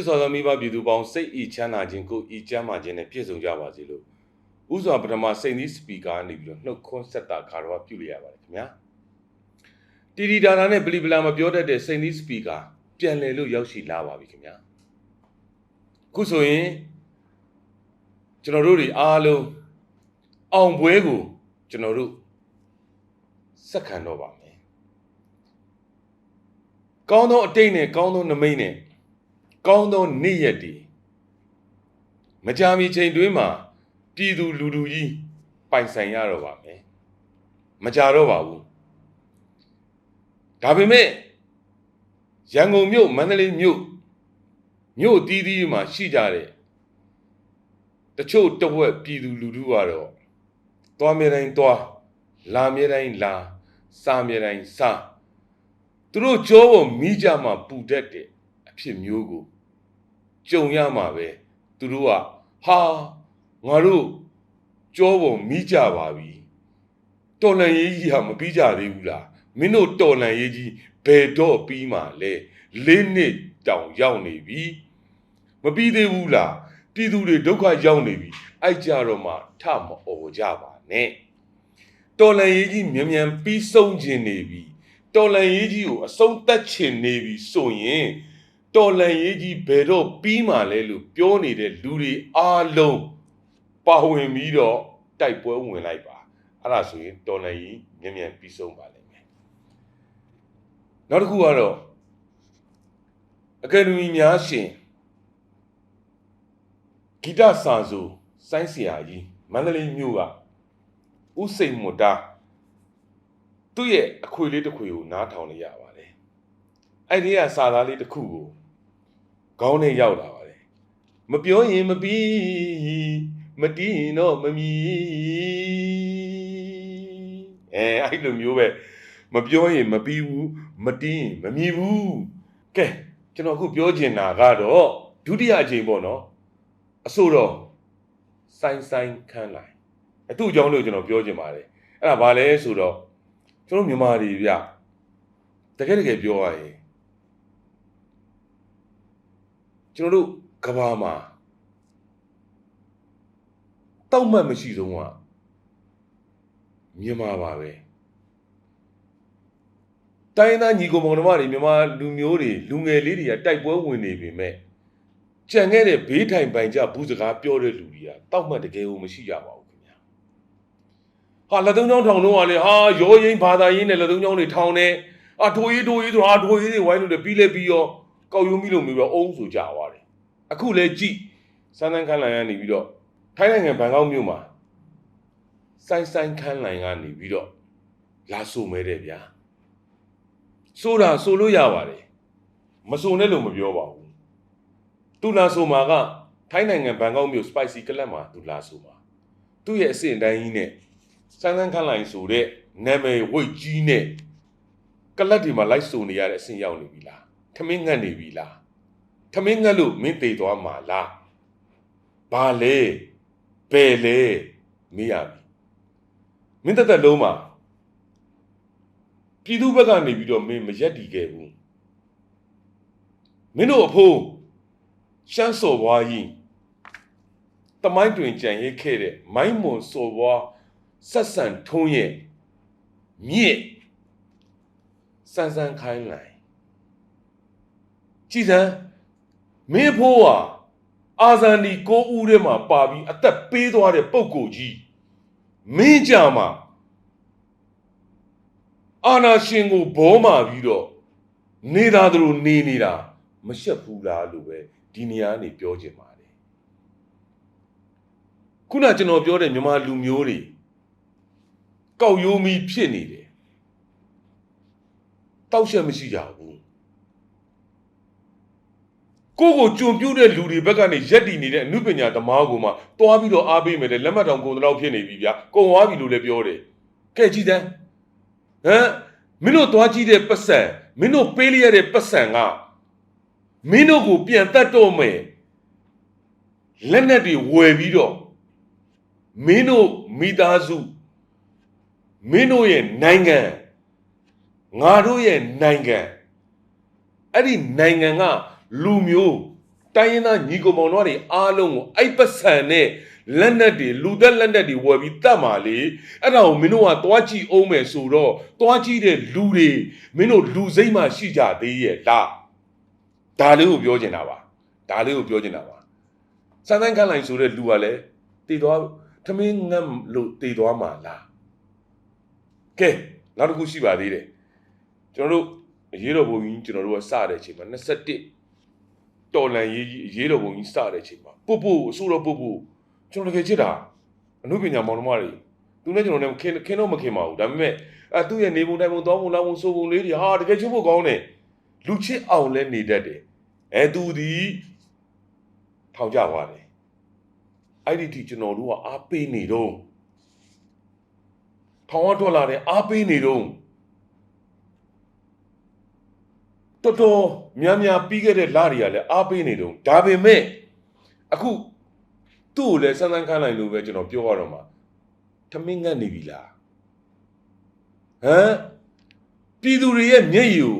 ချစ်စွာသောမိဘပြည်သူပေါင်းစိတ်ဤချမ်းသာခြင်းကိုဤကျမ်းမာခြင်းနဲ့ပြည့်စုံကြပါစေလို့ဥစွာပထမစိတ်သီးစပီကာကနေပြီးတော့နှုတ်ခွန်းဆက်တာခါတော့ပြုလိုက်ရပါတယ်ခင်ဗျာတီတီဒါနာနဲ့ပလီပလာမပြောတတ်တဲ့စိတ်သီးစပီကာပြန်လည်လို့ရောက်ရှိလာပါပြီခင်ဗျာအခုဆိုရင်ကျွန်တော်တို့တွေအားလုံးအောင်ပွဲကိုကျွန်တော်တို့စက္ကန့်တော့ပါမယ်ကောင်းသောအတိတ်နဲ့ကောင်းသောနမိတ်နဲ့ ကောင်းသောနေ့ရက်တွေမကြာမီချိန်တွင်းမှာပြည်သူလူထုကြီးပိုင်ဆိုင်ရတော့ပါမယ်မကြတော့ပါဘူးဒါပေမဲ့ရန်ကုန်မြို့မန္တလေးမြို့မြို့တီးတီးမှာရှိကြတဲ့တချို့တဝက်ပြည်သူလူထုကတော့သွားမြဲတိုင်းသွားလာမြဲတိုင်းလာစားမြဲတိုင်းစားသူတို့ကြောပေါ်မိကြမှာပူတတ်တဲ့အဖြစ်မျိုးကို ကြုံရမှာပဲသူတို့ကဟာငါတို့ကြောပေါ်မိကြပါပြီတော်လန်ရေးကြီးဟာမပြီးကြသေးဘူးလားမင်းတို့တော်လန်ရေးကြီးဘယ်တော့ပြီးမှလဲလေးနှစ်တောင်ရောက်နေပြီမပြီးသေးဘူးလားပြည်သူတွေဒုက္ခရောက်နေပြီအဲ့ကြတော့မှထမအော်ကြပါနဲ့တော်လန်ရေးကြီးမြန်မြန်ပြီးဆုံးခြင်းနေပြီတော်လန်ရေးကြီးကိုအဆုံးသတ်ခြင်းနေပြီဆိုရင် တော်လန်ရေးကြီးဘယ်တော့ပြီးမှလဲလို့ပြောနေတဲ့လူတွေအားလုံးပါဝင်ပြီးတော့တိုက်ပွဲဝင်လိုက်ပါအဲ့ဒါဆိုရင်တော်လန်ရေးမြန်မြန်ပြီးဆုံးပါလိမ့်မယ်နောက်တစ်ခုကတော့အကယ်ဒမီများရှင်ဂီတစာဆိုစိုင်းဆရာကြီးမန္တလေးမြို့ကဥစိန်မွတ်တာသူ့ရဲ့အခွေလေးတစ်ခွေကိုနားထောင်လိုက်ရပါတယ်အဲ့ဒီကစာသားလေးတစ်ခုကို ခေါင်းနဲ့ရောက်လာပါတယ်မပြောရင်မပြီးမတီးရင်တော့မမီအဲအဲ့လိုမျိုးပဲမပြောရင်မပြီးဘူးမတီးရင်မမြည်ဘူးကဲကျွန်တော်အခုပြောချင်တာကတော့ဒုတိယအချိန်ပေါ့နော်အဆိုတော့ဆိုင်ဆိုင်ခန်းလိုက်အတူအကြောင်းလို့ကျွန်တော်ပြောချင်ပါတယ်အဲ့ဒါဘာလဲဆိုတော့ကျွန်တော်မြန်မာတွေဗျတကယ်တကယ်ပြောရရင် ကျွန်တော်တို့ကဘာမှာတောက်မှတ်မရှိဆုံးကမြန်မာပါပဲတိုင်းသားညီကိုမောင်နှမတွေမြန်မာလူမျိုးတွေလူငယ်လေးတွေကတိုက်ပွဲဝင်နေပြီမဲ့ကြံခဲ့တဲ့ဘေးထိုင်ပိုင်ကြဘူးစကားပြောတဲ့လူတွေကတောက်မှတ်တကယ်ကိုမရှိကြပါဘူးခင်ဗျာဟာလက်သုံးချောင်းထောင်တော့ကလေဟာရောရင်းဘာသာရင်းနဲ့လက်သုံးချောင်းတွေထောင်နေအာထိုးရေးထိုးရေးဆိုဟာထိုးရေးတွေဝိုင်းလို့လည်းပြီးလဲပြီးရော ကောက်ရုံးပြီးလို့မျိုးတော့အုံးဆိုကြသွားတယ်အခုလဲကြည့်စမ်းစမ်းခန်းလိုင်ကနေပြီးတော့ထိုင်းနိုင်ငံဘန်ကောက်မြို့မှာစိုင်းစိုင်းခန်းလိုင်ကနေပြီးတော့လာဆိုမဲတယ်ဗျာဆိုတာဆိုလို့ရပါတယ်မဆိုနဲ့လို့မပြောပါဘူးသူလာဆိုမှာကထိုင်းနိုင်ငံဘန်ကောက်မြို့ spicy ကလပ်မှာသူလာဆိုမှာသူ့ရဲ့အဆင့်အတိုင်းကြီးနဲ့စမ်းစမ်းခန်းလိုင်ဆိုတဲ့နာမည်ဝိတ်ကြီးနဲ့ကလပ်ဒီမှာလိုက်ဆိုနေရတဲ့အဆင့်ရောက်နေပြီလား ထမင်းငတ်နေပြီလားထမင်းငတ်လို့မင်းတေသွားမှာလားဘာလဲဘယ်လဲမေးရပြီမင်းတက်တက်လုံးမှာပြည်သူဘက်ကနေပြီးတော့မင်းမရက်တီခဲ့ဘူးမင်းတို့အဖိုးရှမ်းစော်ဘွားကြီးတမိုင်းတွင်ကြံရိတ်ခဲ့တဲ့မိုင်းမွန်စော်ဘွားဆက်ဆန်ထုံးရဲ့မြင့်စန်းစန်းခိုင်းလိုက် ကြည်စမ်းမင်းဖိုးဟာအာဇန်ဒီကိုဦးထဲမှာပါပြီးအသက်ပေးသွားတဲ့ပုံကိုကြီးမင်းကြမှာအာနာရှင်ကိုဘောမာပြီးတော့နေသားသူတို့နေနေတာမရှက်ဘူးလားလို့ပဲဒီနေရာကနေပြောချင်ပါတယ်ခုနကျွန်တော်ပြောတဲ့မြန်မာလူမျိုးတွေကောက်ရိုးမီဖြစ်နေတယ်တောက်ရှက်မရှိကြဘူး ကိုကိုကြုံပြူးတဲ့လူတွေဘက်ကနေရက်တည်နေတဲ့အမှုပညာသမားကိုမှတွားပြီးတော့အားပေးမယ်တဲ့လက်မှတ်တောင်ကုန်တော့ဖြစ်နေပြီဗျာကုံသွားပြီလို့လည်းပြောတယ်ကဲကြည်တန်းဟမ်မင်းတို့တွားကြည့်တဲ့ပတ်စံမင်းတို့ပေးလိုက်ရတဲ့ပတ်စံကမင်းတို့ကိုပြန်တတ်တော့မယ်လက်နက်တွေဝယ်ပြီးတော့မင်းတို့မိသားစုမင်းတို့ရဲ့နိုင်ငံငါတို့ရဲ့နိုင်ငံအဲ့ဒီနိုင်ငံက လူမျိုးတိုင်းရင်းသားညီကောင်မောင်တို့တွေအားလုံးကိုအဲ့ပတ်စံနဲ့လက်နက်တွေလူသက်လက်နက်တွေဝယ်ပြီးတတ်มาလေအဲ့ဒါကိုမင်းတို့ကသွားကြည့်အောင်မယ်ဆိုတော့သွားကြည့်တဲ့လူတွေမင်းတို့လူစိမ့်မှရှိကြသေးရဲ့လားဒါလေးကိုပြောချင်တာပါဒါလေးကိုပြောချင်တာပါစမ်းသန်းခန့်လိုက်ဆိုတဲ့လူကလည်းတည်သွားထမင်းငတ်လို့တည်သွားမှာလားကဲနောက်တစ်ခုရှိပါသေးတယ်ကျွန်တော်တို့အရေးတော်ဘုံကြီးကျွန်တော်တို့ကစတဲ့အချိန်မှာ21 တော်လန်ရေးကြီးအရေးတော်ဘုံကြီးစတဲ့အချိန်မှာပုတ်ပုတ်အဆိုးတော့ပုတ်ပုတ်ကျွန်တော်တကယ်ချစ်တာအမှုပညာမောင်နှမတွေသူနဲ့ကျွန်တော်နဲ့ခင်ခင်တော့မခင်ပါဘူးဒါပေမဲ့အဲသူ့ရဲ့နေပုံတိုင်းပုံသွားပုံလာပုံဆိုပုံလေးတွေဟာတကယ်ချစ်ဖို့ကောင်းတယ်လူချစ်အောင်လဲနေတတ်တယ်အဲသူဒီထောင်ကြသွားတယ်အဲ့ဒီထိကျွန်တော်တို့ကအားပေးနေတော့ထောင်ဝထွက်လာတယ်အားပေးနေတော့ တော်တော်များများပြီးခဲ့တဲ့လတွေကလည်းအားပေးနေတော့ဒါပေမဲ့အခုသူ့ကိုလည်းစမ်းစမ်းခန်းလိုက်လို့ပဲကျွန်တော်ပြောရတော့မှာထမင်းငတ်နေပြီလားဟမ်ပြည်သူတွေရဲ့မျက်ရည်ကို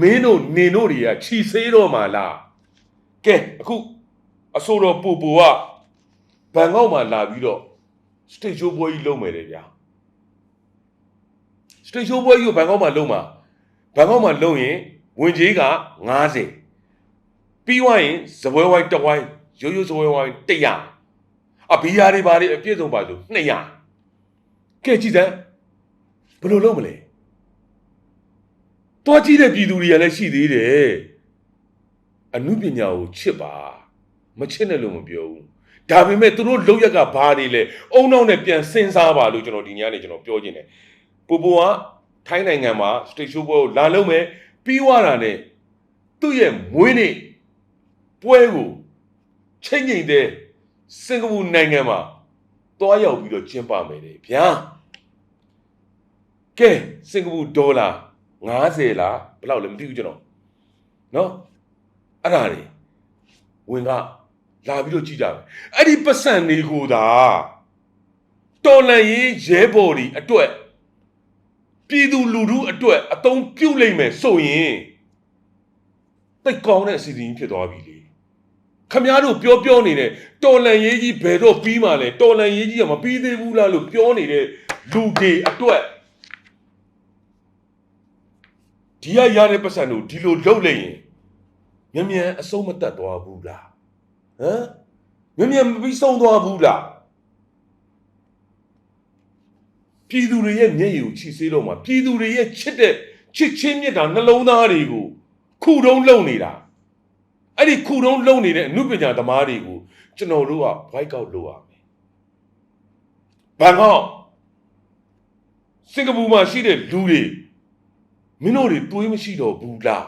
မင်းတို့နေတို့တွေကခြီဆေးတော့မှာလားကဲအခုအဆိုတော်ပူပူကဘန်ကောက်မှာလာပြီးတော့စတေချိုးပွဲကြီးလုပ်မယ်လေဗျာစတေချိုးပွဲကြီးကိုဘန်ကောက်မှာလုပ်မှာ ဘန်ကောက်မှာလုပ်ရင်ဝင်ကြီးက90ပြီးွားရင်ဇပွဲဝိုင်းတစ်ဝိုင်းရိုးရိုးဇပွဲဝိုင်း100အဘီယာတွေဘာတွေအပြည့်စုံပါဆို200ကဲကြည့်စမ်းဘယ်လိုလုပ်မလဲတွားကြည့်တဲ့ပြည်သူတွေကလည်းရှိသေးတယ်အမှုပညာကိုချစ်ပါမချစ်နဲ့လို့မပြောဘူးဒါပေမဲ့သူတို့လောက်ရက်ကဘာတွေလဲအုံနောက်နဲ့ပြန်စဉ်းစားပါလို့ကျွန်တော်ဒီညနေကျွန်တော်ပြောခြင်းတယ်ပူပူက ထိုင်းနိုင်ငံမှာစတေရှိုးပွဲကိုလာလုံးမယ်ပြီးွားတာနဲ့သူ့ရဲ့မွေးနေ့ပွဲကိုချိန်ငိမ့်တဲ့စင်ကာပူနိုင်ငံမှာတွားရောက်ပြီးတော့ကျင်းပမယ်လေဗျာကဲစင်ကာပူဒေါ်လာ90လားဘယ်လောက်လဲမသိဘူးကျွန်တော်နော်အဲ့ဒါတွေဝင်ကလာပြီးတော့ကြည့်ကြမယ်အဲ့ဒီပတ်စံတွေကိုသာတော်လန်ရေးရဲဘော်ဒီအတွက် ပြည်သူလူထုအတွက်အသုံးပြုလိုက်မယ်ဆိုရင်တိတ်ကောင်းတဲ့အစီအစဉ်ကြီးဖြစ်သွားပြီလေခမည်းတော်ပြောပြောနေတဲ့တော်လန်ရေးကြီးဘယ်တော့ပြီးမှလဲတော်လန်ရေးကြီးကမပြီးသေးဘူးလားလို့ပြောနေတဲ့လူတွေအတွက်ဒီရရတဲ့ပတ်စံတို့ဒီလိုလုပ်လိုက်ရင်မြန်မြန်အဆုံးမတက်သွားဘူးလားဟမ်မြန်မြန်မပြီးဆုံးသွားဘူးလား ပြည်သူတွေရဲ့မျက်ရည်ကိုချီစေးတော့မှာပြည်သူတွေရဲ့ချစ်တဲ့ချစ်ချင်းမြတ်တာနှလုံးသားတွေကိုခုတုံးလုံနေတာအဲ့ဒီခုတုံးလုံနေတဲ့အမှုပညာသမားတွေကိုကျွန်တော်တို့က white out လုပ်ရမယ်ဘန်ကောက်စင်ကာပူမှာရှိတဲ့လူတွေမင်းတို့တွေတွေးမရှိတော့ဘူးလား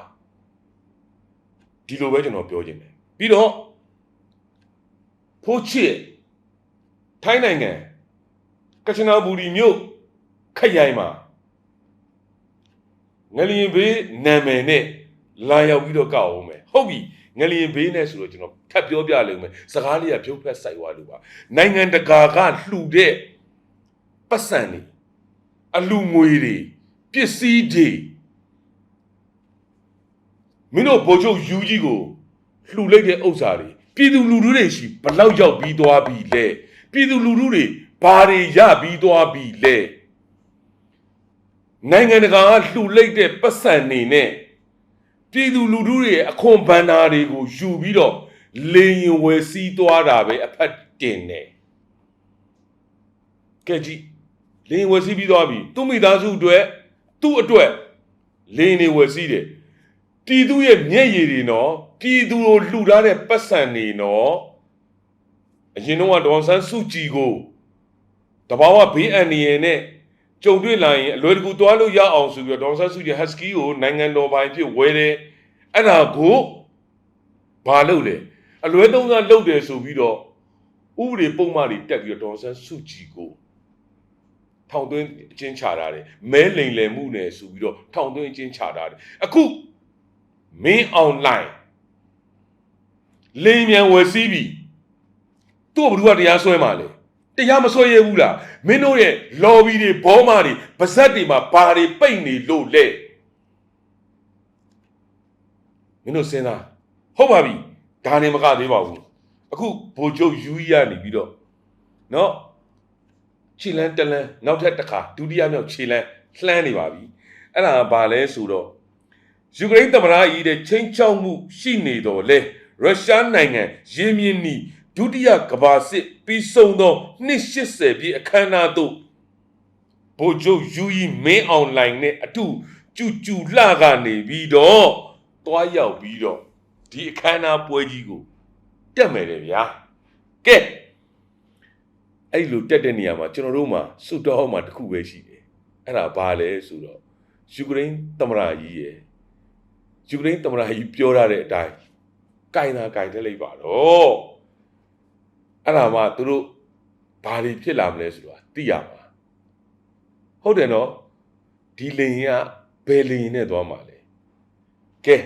ဒီလိုပဲကျွန်တော်ပြောခြင်းတယ်ပြီးတော့ဖိုးချစ်ထိုင်းနိုင်ငံကချနာဘူရီမြို့ ခရိုင်မှာငလျင်ဘေးနာမည်နဲ့လာရောက်ပြီးတော့ကောက်အောင်မယ်ဟုတ်ပြီငလျင်ဘေးနဲ့ဆိုတော့ကျွန်တော်ထပ်ပြောပြလိမ့်မယ်စကားလေးကဖြုတ်ဖက်ဆိုင်သွားလို့ပါနိုင်ငံတကာကလှူတဲ့ပတ်စံတွေအလူငွေတွေပစ္စည်းတွေမင်းတို့ဗိုလ်ချုပ်ယူကြီးကိုလှူလိုက်တဲ့ဥစ္စာတွေပြည်သူလူထုတွေရှိဘလောက်ရောက်ပြီးသွားပြီလဲပြည်သူလူထုတွေဘာတွေရပြီးသွားပြီလဲ နိုင်ငံတကာကလှူလိုက်တဲ့ပတ်စံနေနဲ့ပြည်သူလူထုတွေရဲ့အခွန်ဘဏ္ဍာတွေကိုယူပြီးတော့လေရင်ဝယ်စည်းသွားတာပဲအဖက်တင်တယ်ကဲကြည့်လေရင်ဝယ်စည်းပြီးသွားပြီသူ့မိသားစုအတွက်သူ့အတွက်လေရင်တွေဝယ်စည်းတယ်ပြည်သူရဲ့မျက်ရည်တွေနော်ပြည်သူကိုလှူထားတဲ့ပတ်စံတွေနော်အရင်တော့ဒေါန်ဆန်းစုကြည်ကိုတဘာဝဘေးအန္တရာယ်နဲ့ ကြုံတွေ့လာရင်အလွယ်တကူသွားလို့ရအောင်ဆိုပြီးတော့ဒေါန်ဆန်းစုကြည်ဟတ်စကီကိုနိုင်ငံတော်ပိုင်ဖြစ်ဝဲတယ်အဲ့ဒါကိုဘာလုပ်လဲအလွယ်သုံးစားလုပ်တယ်ဆိုပြီးတော့ဥပဒေပုံမှန်တွေတက်ပြီးတော့ဒေါန်ဆန်းစုကြည်ကိုထောင်သွင်းအချင်းချတာတယ်မဲလိန်လယ်မှုနဲ့ဆိုပြီးတော့ထောင်သွင်းအချင်းချတာတယ်အခုမင်းအွန်လိုင်းလိန်မြန်ဝယ်စီးပြီသူ့ဘ누구ကတရားစွဲမှာလဲ တရားမစွဲရဘူးလားမင်းတို့ရဲ့ lobby တွေဘောမာတွေပါဇက်တွေမှာဘာတွေပိတ်နေလို့လဲမင်းတို့စဉ်းစားဟုတ်ပါပြီဒါနေမကသေးပါဘူးအခုဘိုလ်ချုပ်ယူကြီးကနေပြီးတော့နော်ခြေလန်းတက်လန်းနောက်ထပ်တစ်ခါဒုတိယမြောက်ခြေလန်းလှမ်းနေပါပြီအဲ့ဒါကဘာလဲဆိုတော့ယူကရိန်းသမ္မတကြီးတဲ့ချင်းချောက်မှုရှိနေတော့လေရုရှားနိုင်ငံရင်းမြစ်နီ ဒုတိယကမ္ဘာစစ်ပြီးဆုံးသောနှစ်80ပြည့်အခမ်းအနားသို့ဘိုလ်ချုပ်ယူကြီးမင်းအောင်လိုင်နဲ့အတူကျူကျူလှကနေပြီးတော့တွားရောက်ပြီးတော့ဒီအခမ်းအနားပွဲကြီးကိုတက်မယ်လေဗျာကဲအဲ့ဒီလိုတက်တဲ့နေရာမှာကျွန်တော်တို့မှာစွတ်တော်မှာတစ်ခုပဲရှိတယ်အဲ့ဒါဘာလဲဆိုတော့ယူကရိန်းသမ္မတကြီးရယ်ယူကရိန်းသမ္မတကြီးပြောရတဲ့အတိုင်းကင်တာကင်တက်လိုက်ပါတော့ အဲ့ဒါမှသူတို့ဘာတွေဖြစ်လာမလဲဆိုတာသိရမှာဟုတ်တယ်နော်ဒီလိန်ကဘယ်လိန်နဲ့သွားမှာလဲကဲ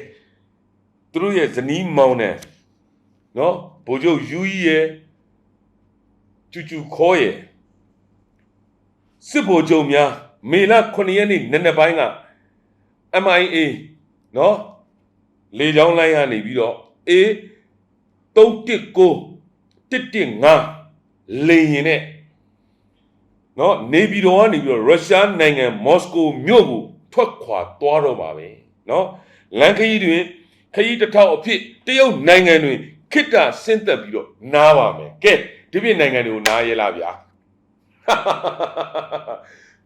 သူတို့ရဲ့ဇနီးမောင်နဲ့နော်ဘိုလ်ချုပ်ယူကြီးရဲ့ကျူကျူခေါ်ရဲ့စစ်ဘိုလ်ချုပ်များမေလ9ရက်နေ့နက်နက်ပိုင်းက MIA နော်လေကြောင်းလိုင်းကနေပြီးတော့ A 319 115လေရင်နဲ့နော်နေပြည်တော်ကနေပြီးတော့ရုရှားနိုင်ငံမော်စကိုမြို့ကိုထွက်ခွာသွားတော့ပါပဲနော်လန်ခရီးတွင်ခရီးတစ်ထောက်အဖြစ်တရုတ်နိုင်ငံတွင်ခိတ္တဆင်းသက်ပြီးတော့နားပါမယ်ကဲဒီပြနိုင်ငံတွေကိုနားရဲလားဗျာ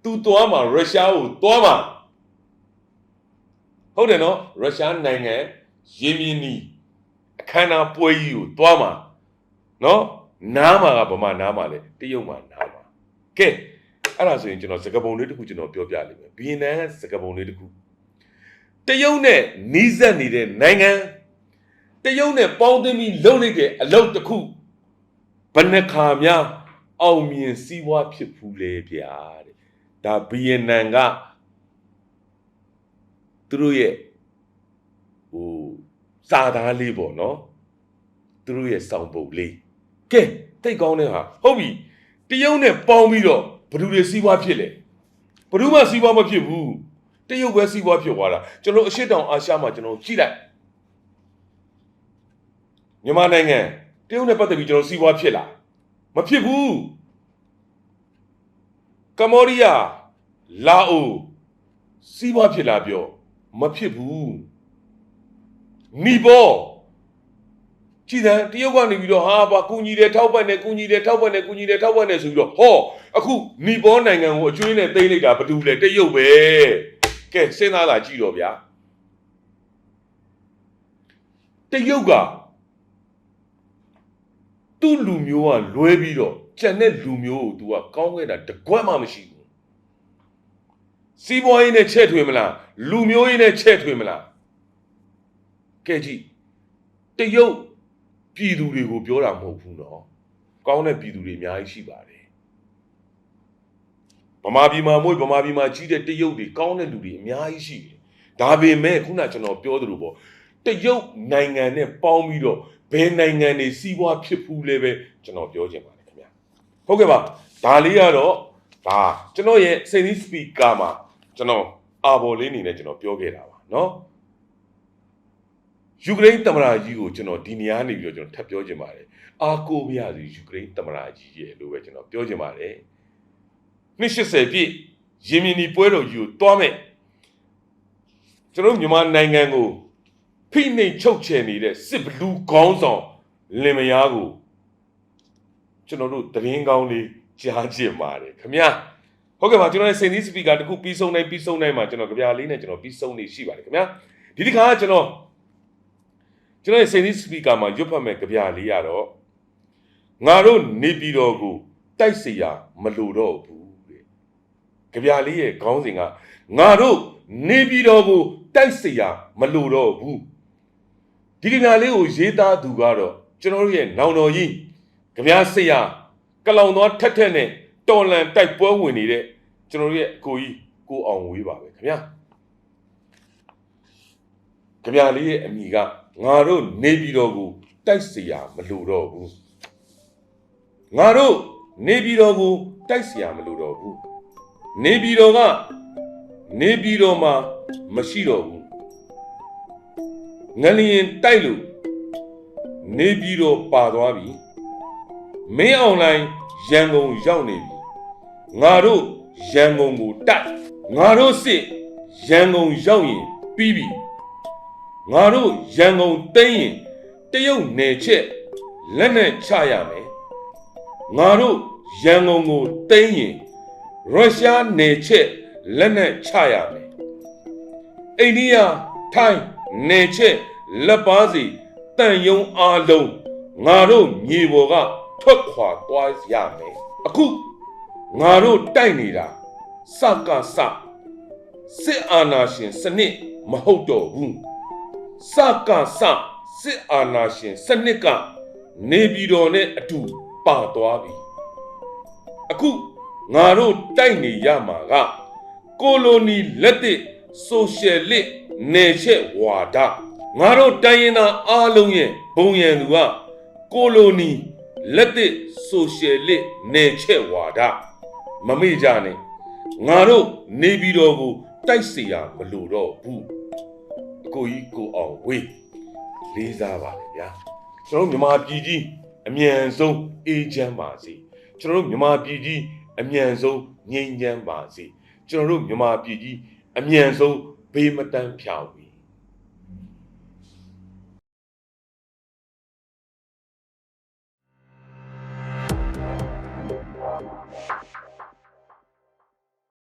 သူသွားမှာရုရှားကိုသွားမှာဟုတ်တယ်နော်ရုရှားနိုင်ငံရေမြင်းနီအခမ်းအနားပွဲကြီးကိုသွားမှာ နော်နားမှာကဗမာနားမှာလေတရုတ်မှာနားမှာကဲအဲ့ဒါဆိုရင်ကျွန်တော်စကပုံလေးတစ်ခုကျွန်တော်ပြောပြလိမ့်မယ်ဘီယန်နန်စကပုံလေးတစ်ခုတရုတ်နဲ့နီးစပ်နေတဲ့နိုင်ငံတရုတ်နဲ့ပေါင်းသင်းပြီးလုပ်လိုက်တဲ့အလုပ်တစ်ခုဘယ်နှခါများအောင်မြင်စည်းဝါးဖြစ်ဘူးလေဗျာတဲ့ဒါဘီယန်နန်ကသူတို့ရဲ့ဟိုစာသားလေးပေါ့နော်သူတို့ရဲ့စောင်ပုတ်လေး ကဲတိတ်ကောင်းတဲ့ဟာဟုတ်ပြီတရုတ်နဲ့ပေါင်းပြီးတော့ဘယ်သူတွေစီးပွားဖြစ်လဲဘယ်သူမှစီးပွားမဖြစ်ဘူးတရုတ်ပဲစီးပွားဖြစ်သွားတာကျွန်တော်အရှိတောင်အာရှမှာကျွန်တော်ကြည့်လိုက်မြန်မာနိုင်ငံတရုတ်နဲ့ပတ်သက်ပြီးကျွန်တော်စီးပွားဖြစ်လားမဖြစ်ဘူးကမ္ဘောဒီးယားလာအိုစီးပွားဖြစ်လားပြောမဖြစ်ဘူးနီပေါ် ကြည်တယ်တရုတ်ကနေပြီးတော့ဟာပါကုညီတယ်ထောက်ပံ့တယ်ကုညီတယ်ထောက်ပံ့တယ်ကုညီတယ်ထောက်ပံ့တယ်ဆိုပြီးတော့ဟောအခုနီပေါ်နိုင်ငံကိုအကျွေးနဲ့သိမ့်လိုက်တာဘာတူလဲတရုတ်ပဲကဲစဉ်းစားတာကြည့်တော့ဗျာတရုတ်ကသူ့လူမျိုးကလွဲပြီးတော့ကြံတဲ့လူမျိုးကို तू ကကောင်းခဲ့တာတကွက်မှမရှိဘူးစီးပွားရေးနဲ့ချဲ့ထွေမလားလူမျိုးရေးနဲ့ချဲ့ထွေမလားကဲကြည့်တရုတ် ပြည်သူတွေကိုပြောတာမဟုတ်ဘူးเนาะကောင်းတဲ့ပြည်သူတွေအများကြီးရှိပါတယ်ဗမာပြည်မှာမွေးဗမာပြည်မှာကြီးတဲ့တရုတ်တွေကောင်းတဲ့လူတွေအများကြီးရှိတယ်ဒါပေမဲ့ခုနကျွန်တော်ပြောသလိုပေါ့တရုတ်နိုင်ငံနဲ့ပေါင်းပြီးတော့ဘယ်နိုင်ငံတွေစီးပွားဖြစ်ဘူးလဲပဲကျွန်တော်ပြောချင်ပါတယ်ခင်ဗျာဟုတ်ကဲ့ပါဒါလေးကတော့ဒါကျွန်တော်ရဲ့စိတ်နီးစပီကာမှာကျွန်တော်အာဘော်လေးအနေနဲ့ကျွန်တော်ပြောခဲ့တာပါเนาะ ယူကရိန်းသမ္မတကြီးကိုကျွန်တော်ဒီနေရာနေပြီးတော့ကျွန်တော်ထပ်ပြောချင်ပါတယ်အာကိုမရစီယူကရိန်းသမ္မတကြီးရဲ့လို့ပဲကျွန်တော်ပြောချင်ပါတယ်နှစ်80ပြည့်ရင်းမြင်းဒီပွဲတော်ကြီးကိုတွားမဲ့ကျွန်တော်မြန်မာနိုင်ငံကိုဖိနှိပ်ချုပ်ချယ်နေတဲ့စစ်ဘလူးခေါင်းဆောင်လင်မယားကိုကျွန်တော်တို့သတင်းကောင်းလေးကြားချင်ပါတယ်ခင်ဗျာဟုတ်ကဲ့ပါကျွန်တော်ရဲ့စင်ဒီစပီကာတခုပြီးဆုံးနိုင်ပြီးဆုံးနိုင်မှာကျွန်တော်ကြပြလေးနဲ့ကျွန်တော်ပြီးဆုံးနေရှိပါတယ်ခင်ဗျာဒီတစ်ခါကကျွန်တော် ကျွန်တော်ရဲ့စိန်သီးစပီကာမှာရွတ်ဖတ်မဲ့ကြပြလေးရတော့ငါတို့နေပြည်တော်ကိုတိုက်စီရမလိုတော့ဘူးတဲ့ကြပြလေးရဲ့ခေါင်းစဉ်ကငါတို့နေပြည်တော်ကိုတိုက်စီရမလိုတော့ဘူးဒီကြပြလေးကိုရေးသားသူကတော့ကျွန်တော်တို့ရဲ့နောင်တော်ကြီးကြပြဆရာကလောင်တော်ထက်ထက်နဲ့တော်လန်တိုက်ပွဲဝင်နေတဲ့ကျွန်တော်တို့ရဲ့အကိုကြီးကိုအောင်ဝေးပါပဲခင်ဗျာခင်ဗျာလေးရဲ့အမိက ငါတို့နေပြည်တော်ကိုတိုက်เสียမလို့တော့ဘူးငါတို့နေပြည်တော်ကိုတိုက်เสียမလို့တော့ဘူးနေပြည်တော်ကနေပြည်တော်မှာမရှိတော့ဘူးငလျင်တိုက်လို့ နေပြည်တော်ပါသွားပြီမင်းအွန်လိုင်းရန်ကုန်ရောက်နေပြီငါတို့ရန်ကုန်ကိုတိုက်ငါတို့စစ်ရန်ကုန်ရောက်ရင်ပြီးပြီ ငါတို့ရန်ကုန်သိမ်းရင်တရုတ်နယ်ချက်လက်နဲ့ချရမယ်ငါတို့ရန်ကုန်ကိုသိမ်းရင်ရုရှားနယ်ချက်လက်နဲ့ချရမယ်အိန္ဒိယထိုင်းနယ်ချက်လက်ပါစီတန်ယုံအားလုံးငါတို့မြေပေါ်ကထွက်ခွာသွားရမယ်အခုငါတို့တိုက်နေတာစကစစစ်အာဏာရှင်စနစ်မဟုတ်တော့ဘူး စကစစစ်အာဏာရှင်စနစ်ကနေပြည်တော်နဲ့အတူပါသွားပြီအခုငါတို့တိုက်နေရမှာကကိုလိုနီလက်သစ်ဆိုရှယ်လစ်နယ်ချက်ဝါဒငါတို့တိုင်းရင်းသားအားလုံးရဲ့ဘုံရန်သူကကိုလိုနီလက်သစ်ဆိုရှယ်လစ်နယ်ချက်ဝါဒမမေ့ကြနဲ့ငါတို့နေပြည်တော်ကိုတိုက်စီရမလို့တော့ဘူး ကိုကြီးကိုအောင်ဝေးလေးစားပါလေဗျာကျွန်တော်တို့မြန်မာပြည်ကြီးအမြန်ဆုံးအေးချမ်းပါစေကျွန်တော်တို့မြန်မာပြည်ကြီးအမြန်ဆုံးငြိမ်းချမ်းပါစေကျွန်တော်တို့မြန်မာပြည်ကြီးအမြန်ဆုံးဘေးမတန်းဖြာဝေ